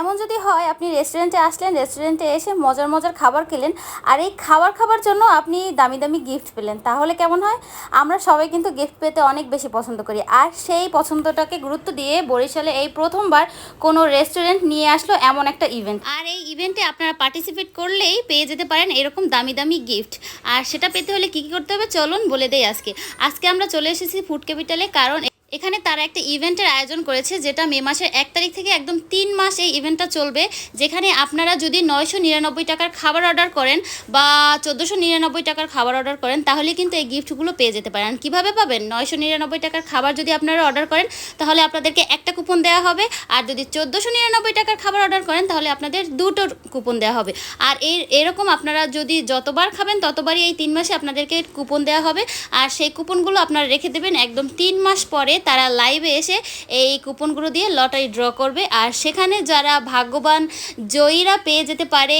এমন যদি হয়, আপনি রেস্টুরেন্টে আসলেন রেস্টুরেন্টে এসে মজার মজার খাবার খেলেন, আর এই খাবার খাবার জন্য আপনি দামি দামি গিফট পেলেন, তাহলে কেমন হয়? আমরা সবাই কিন্তু গিফট পেতে অনেক বেশি পছন্দ করি। আর সেই পছন্দটাকে গুরুত্ব দিয়ে বরিশালে এই প্রথমবার কোনো রেস্টুরেন্ট নিয়ে আসলো এমন একটা ইভেন্ট আর এই ইভেন্টে আপনারা পার্টিসিপেট করলেই পেয়ে যেতে পারেন এরকম দামি দামি গিফট আর সেটা পেতে হলে কী কী করতে হবে? চলুন বলে দেই আজকে। আজকে আমরা চলে এসেছি ফুড ক্যাপিটালে কারণ এখানে তারা একটা ইভেন্টের আয়োজন করেছে, যেটা মে মাসের এক তারিখ থেকে একদম তিন মাস এই ইভেন্টটা চলবে, যেখানে আপনারা যদি নয়শো নিরানব্বই টাকার খাবার অর্ডার করেন বা চোদ্দোশো নিরানব্বই টাকার খাবার অর্ডার করেন, তাহলে কিন্তু এই গিফটগুলো পেয়ে যেতে পারেন। কীভাবে পাবেন? নয়শো নিরানব্বই টাকার খাবার যদি আপনারা অর্ডার করেন, তাহলে আপনাদেরকে একটা কুপন দেওয়া হবে, আর যদি চোদ্দোশো নিরানব্বই টাকার খাবার অর্ডার করেন, তাহলে আপনাদের দুটো কুপন দেওয়া হবে। আর এর, এরকম আপনারা যদি যতবার খাবেন, ততবারই এই তিন মাসে আপনাদেরকে কুপন দেওয়া হবে, আর সেই কুপনগুলো আপনারা রেখে দেবেন একদম তিন মাস পরে তারা লাইভে এসে এই কুপনগুলো দিয়ে লটারি ড্র করবে। আর সেখানে যারা ভাগ্যবান জয়ীরা পেয়ে যেতে পারে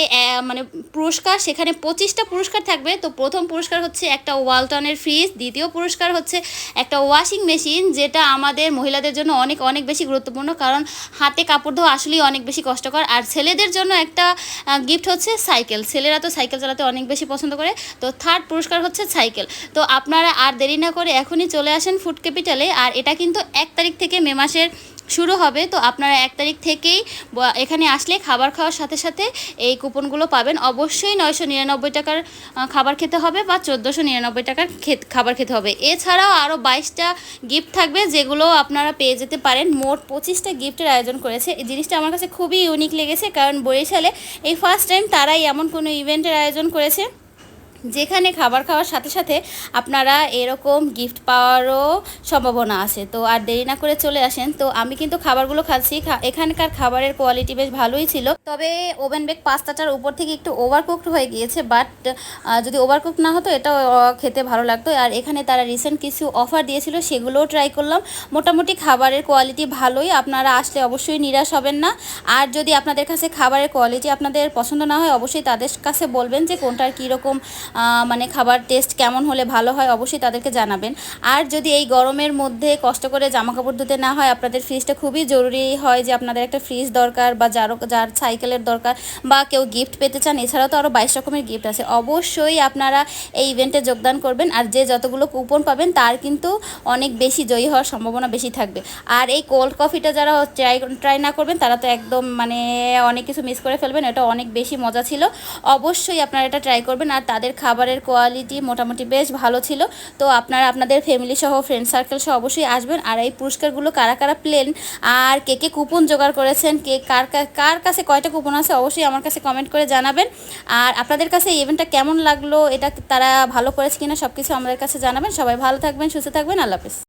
মানে পুরস্কার, সেখানে পঁচিশটা পুরস্কার থাকবে। তো প্রথম পুরস্কার হচ্ছে একটা ওয়ালটনের ফ্রিজ, দ্বিতীয় পুরস্কার হচ্ছে একটা ওয়াশিং মেশিন যেটা আমাদের মহিলাদের জন্য অনেক অনেক বেশি গুরুত্বপূর্ণ, কারণ হাতে কাপড় ধোয়া আসলেই অনেক বেশি কষ্টকর। আর ছেলেদের জন্য একটা গিফট হচ্ছে সাইকেল ছেলেরা তো সাইকেল চালাতে অনেক বেশি পছন্দ করে। তো থার্ড পুরস্কার হচ্ছে সাইকেল তো আপনারা আর দেরি না করে এখনই চলে আসেন ফুড ক্যাপিটালে আর এটা কিন্তু এক তারিখ থেকে মে মাসের শুরু হবে, তো আপনারা এক তারিখ থেকেই এখানে আসলে খাবার খাওয়ার সাথে সাথে এই কুপনগুলো পাবেন। অবশ্যই নয়শো নিরানব্বই টাকার খাবার খেতে হবে বা চোদ্দোশো নিরানব্বই টাকার খাবার খেতে হবে। এছাড়াও আরও বাইশটা গিফট থাকবে যেগুলো আপনারা পেয়ে যেতে পারেন। মোট পঁচিশটা গিফটের আয়োজন করেছে। এই জিনিসটা আমার কাছে খুবই ইউনিক লেগেছে, কারণ বরিশালে এই ফার্স্ট টাইম তারাই এমন কোনো ইভেন্টের আয়োজন করেছে। যেখানে খাবার খাওয়ার সাথে সাথে আপনারা এরকম গিফট পাওয়ারও সম্ভাবনা আছে। তো আর দেরি না করে চলে আসেন। তো আমি কিন্তু খাবারগুলো খাচ্ছি। এখানকার খাবারের কোয়ালিটি বেশ ভালোই ছিল। তবে ওভেন বেক পাস্তাটার উপর থেকে একটু ওভারকুকড হয়ে গিয়েছে। বাট যদি ওভারকুক না হতো, এটাও খেতে ভালো লাগতো। আর এখানে তারা রিসেন্ট কিছু অফার দিয়েছিল, সেগুলোও ট্রাই করলাম। মোটামুটি খাবারের কোয়ালিটি ভালোই। আপনারা আসলে অবশ্যই নিরাশ হবেন না। আর যদি আপনাদের কাছে খাবারের কোয়ালিটি আপনাদের পছন্দ না হয়, অবশ্যই তাদের কাছে বলবেন যে কোনটার কীরকম মানে খাবার টেস্ট কেমন হলে ভালো হয় অবশ্যই তাদেরকে জানাবেন। আর যদি এই গরমের মধ্যে কষ্ট করে জামা কাপড় ধুতে না হয়, আপনাদের ফ্রিজটা খুবই জরুরি হয় যে আপনাদের একটা ফ্রিজ দরকার বা যার যার সাইকেলের দরকার বা কেউ গিফট পেতে চান, এছাড়াও তো আরও বাইশ রকমের গিফট আছে। অবশ্যই আপনারা এই ইভেন্টে যোগদান করবেন আর যে যতগুলো কুপন পাবেন, তার কিন্তু অনেক বেশি জয়ী হওয়ার সম্ভাবনা বেশি থাকবে। আর এই কোল্ড কফিটা যারা ট্রাই ট্রাই না করবেন, তারা তো একদম মানে অনেক কিছু মিস করে ফেলবেন, এটা অনেক বেশি মজা ছিল। অবশ্যই আপনারা এটা ট্রাই করবেন আর তাদের খাবারের কোয়ালিটি মোটামুটি বেশ ভালো ছিল। তো আপনারা আপনাদের ফ্যামিলি সহ ফ্রেন্ড সার্কেল সহ অবশ্যই আসবেন। আর এই পুরস্কারগুলো কারা কারা প্লেন? আর কে কে কুপন জোগাড় করেছেন? কে কার কার কাছে কয়টা কুপন আছে? অবশ্যই আমার কাছে কমেন্ট করে জানাবেন। আর আপনাদের কাছে এই ইভেন্টটা কেমন লাগল? এটা তারা ভালো করেছে কিনা সব কিছু আমাদের কাছে জানাবেন। সবাই ভালো থাকবেন, সুস্থ থাকবেন। আল্লাহ হাফিজ।